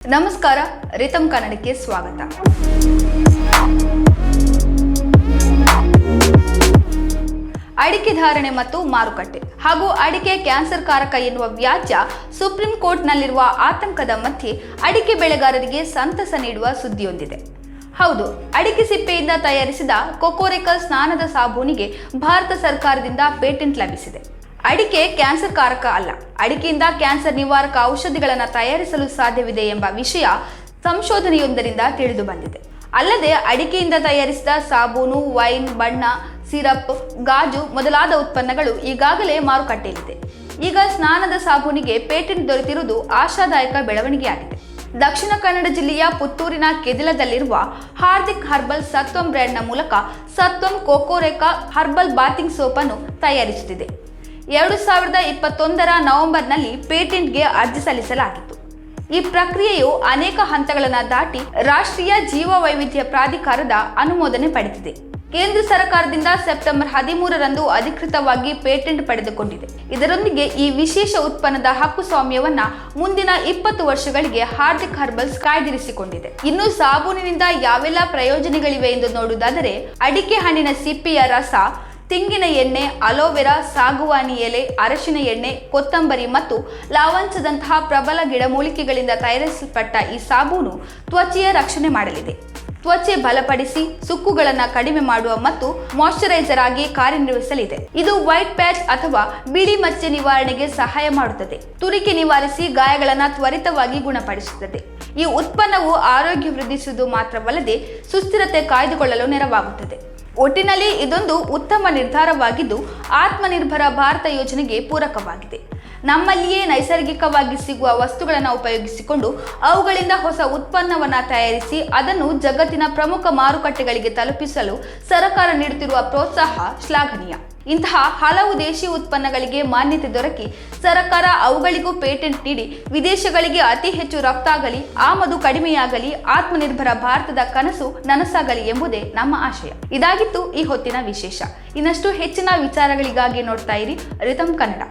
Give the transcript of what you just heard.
ನಮಸ್ಕಾರ ರಿತಮ್ ಕನ್ನಡಕ್ಕೆ ಸ್ವಾಗತ. ಅಡಿಕೆ ಧಾರಣೆ ಮತ್ತು ಮಾರುಕಟ್ಟೆ ಹಾಗೂ ಅಡಿಕೆ ಕ್ಯಾನ್ಸರ್ ಕಾರಕ ಎನ್ನುವ ವ್ಯಾಜ್ಯ ಸುಪ್ರೀಂ ಕೋರ್ಟ್ನಲ್ಲಿರುವ ಆತಂಕದ ಮಧ್ಯೆ ಅಡಿಕೆ ಬೆಳೆಗಾರರಿಗೆ ಸಂತಸ ನೀಡುವ ಸುದ್ದಿಯೊಂದಿದೆ. ಹೌದು, ಅಡಿಕೆ ಸಿಪ್ಪೆಯಿಂದ ತಯಾರಿಸಿದ ಕೊಕೋರೆಕಲ್ ಸ್ನಾನದ ಸಾಬೂನಿಗೆ ಭಾರತ ಸರ್ಕಾರದಿಂದ ಪೇಟೆಂಟ್ ಲಭಿಸಿದೆ. ಅಡಿಕೆ ಕ್ಯಾನ್ಸರ್ ಕಾರಕ ಅಲ್ಲ. ಅಡಿಕೆಯಿಂದ ಕ್ಯಾನ್ಸರ್ ನಿವಾರಕ ಔಷಧಿಗಳನ್ನು ತಯಾರಿಸಲು ಸಾಧ್ಯವಿದೆ ಎಂಬ ವಿಷಯ ಸಂಶೋಧನೆಯೊಂದರಿಂದ ತಿಳಿದು ಬಂದಿದೆ. ಅಲ್ಲದೆ ಅಡಿಕೆಯಿಂದ ತಯಾರಿಸಿದ ಸಾಬೂನು, ವೈನ್, ಬಣ್ಣ, ಸಿರಪ್, ಗಾಜು ಮೊದಲಾದ ಉತ್ಪನ್ನಗಳು ಈಗಾಗಲೇ ಮಾರುಕಟ್ಟೆಯಲ್ಲಿದೆ. ಈಗ ಸ್ನಾನದ ಸಾಬೂನಿಗೆ ಪೇಟೆಂಟ್ ದೊರೆತಿರುವುದು ಆಶಾದಾಯಕ ಬೆಳವಣಿಗೆಯಾಗಿದೆ. ದಕ್ಷಿಣ ಕನ್ನಡ ಜಿಲ್ಲೆಯ ಪುತ್ತೂರಿನ ಕೆದಿಲದಲ್ಲಿರುವ ಹಾರ್ದಿಕ್ ಹರ್ಬಲ್ ಸತ್ವಂ ಬ್ರ್ಯಾಂಡ್ನ ಮೂಲಕ ಸತ್ವಂ ಕೋಕೋರೆಕಾ ಹರ್ಬಲ್ ಬಾತಿಂಗ್ ಸೋಪನ್ನು ತಯಾರಿಸುತ್ತಿದೆ. ಎರಡು ಸಾವಿರದ ಇಪ್ಪತ್ತೊಂದರ ನವೆಂಬರ್ನಲ್ಲಿ ಪೇಟೆಂಟ್ಗೆ ಅರ್ಜಿ ಸಲ್ಲಿಸಲಾಗಿತ್ತು. ಈ ಪ್ರಕ್ರಿಯೆಯು ಅನೇಕ ಹಂತಗಳನ್ನು ದಾಟಿ ರಾಷ್ಟ್ರೀಯ ಜೀವ ವೈವಿಧ್ಯ ಪ್ರಾಧಿಕಾರದ ಅನುಮೋದನೆ ಪಡೆದಿದೆ. ಕೇಂದ್ರ ಸರ್ಕಾರದಿಂದ ಸೆಪ್ಟೆಂಬರ್ ಹದಿಮೂರರಂದು ಅಧಿಕೃತವಾಗಿ ಪೇಟೆಂಟ್ ಪಡೆದುಕೊಂಡಿದೆ. ಇದರೊಂದಿಗೆ ಈ ವಿಶೇಷ ಉತ್ಪನ್ನದ ಹಕ್ಕುಸ್ವಾಮ್ಯವನ್ನ ಮುಂದಿನ ಇಪ್ಪತ್ತು ವರ್ಷಗಳಿಗೆ ಹಾರ್ದಿಕ್ ಹರ್ಬಲ್ಸ್ ಕಾಯ್ದಿರಿಸಿಕೊಂಡಿದೆ. ಇನ್ನು ಸಾಬೂನಿನಿಂದ ಯಾವೆಲ್ಲ ಪ್ರಯೋಜನಗಳಿವೆ ಎಂದು ನೋಡುವುದಾದರೆ, ಅಡಿಕೆ ಹಣ್ಣಿನ ಸಿಪ್ಪೆಯ ರಸ ತೆಂಗಿನ ಎಣ್ಣೆ, ಅಲೋವೆರಾ, ಸಾಗುವಾನಿ ಎಲೆ, ಅರಶಿನ ಎಣ್ಣೆ, ಕೊತ್ತಂಬರಿ ಮತ್ತು ಲಾವಂಚದಂತಹ ಪ್ರಬಲ ಗಿಡಮೂಲಿಕೆಗಳಿಂದ ತಯಾರಿಸಲ್ಪಟ್ಟ ಈ ಸಾಬೂನು ತ್ವಚೆಯ ರಕ್ಷಣೆ ಮಾಡಲಿದೆ. ತ್ವಚೆ ಬಲಪಡಿಸಿ ಸುಕ್ಕುಗಳನ್ನು ಕಡಿಮೆ ಮಾಡುವ ಮತ್ತು ಮಾಯಶ್ಚರೈಸರ್ ಆಗಿ ಕಾರ್ಯನಿರ್ವಹಿಸಲಿದೆ. ಇದು ವೈಟ್ ಪ್ಯಾಚ್ ಅಥವಾ ಬಿಳಿ ಮಚ್ಚೆ ನಿವಾರಣೆಗೆ ಸಹಾಯ ಮಾಡುತ್ತದೆ. ತುರಿಕೆ ನಿವಾರಿಸಿ ಗಾಯಗಳನ್ನು ತ್ವರಿತವಾಗಿ ಗುಣಪಡಿಸುತ್ತದೆ. ಈ ಉತ್ಪನ್ನವು ಆರೋಗ್ಯ ವೃದ್ಧಿಸುವುದು ಮಾತ್ರವಲ್ಲದೆ ಸುಸ್ಥಿರತೆ ಕಾಯ್ದುಕೊಳ್ಳಲು ನೆರವಾಗುತ್ತದೆ. ಒಟ್ಟಿನಲ್ಲಿ ಇದೊಂದು ಉತ್ತಮ ನಿರ್ಧಾರವಾಗಿದ್ದು, ಆತ್ಮನಿರ್ಭರ ಭಾರತ ಯೋಜನೆಗೆ ಪೂರಕವಾಗಿದೆ. ನಮ್ಮಲ್ಲಿಯೇ ನೈಸರ್ಗಿಕವಾಗಿ ಸಿಗುವ ವಸ್ತುಗಳನ್ನು ಉಪಯೋಗಿಸಿಕೊಂಡು, ಅವುಗಳಿಂದ ಹೊಸ ಉತ್ಪನ್ನವನ್ನು ತಯಾರಿಸಿ ಅದನ್ನು ಜಗತ್ತಿನ ಪ್ರಮುಖ ಮಾರುಕಟ್ಟೆಗಳಿಗೆ ತಲುಪಿಸಲು ಸರ್ಕಾರ ನೀಡುತ್ತಿರುವ ಪ್ರೋತ್ಸಾಹ ಶ್ಲಾಘನೀಯ. ಇಂತಹ ಹಲವು ದೇಶಿ ಉತ್ಪನ್ನಗಳಿಗೆ ಮಾನ್ಯತೆ ದೊರಕಿ ಸರ್ಕಾರ ಅವುಗಳಿಗೂ ಪೇಟೆಂಟ್ ನೀಡಿ ವಿದೇಶಗಳಿಗೆ ಅತಿ ಹೆಚ್ಚು ರಫ್ತಾಗಲಿ, ಆಮದು ಕಡಿಮೆಯಾಗಲಿ, ಆತ್ಮನಿರ್ಭರ ಭಾರತದ ಕನಸು ನನಸಾಗಲಿ ಎಂಬುದೇ ನಮ್ಮ ಆಶಯ. ಇದಾಗಿತ್ತು ಈ ಹೊತ್ತಿನ ವಿಶೇಷ. ಇನ್ನಷ್ಟು ಹೆಚ್ಚಿನ ವಿಚಾರಗಳಿಗಾಗಿ ನೋಡ್ತಾ ಇರಿ ರಿತಮ್ ಕನ್ನಡ.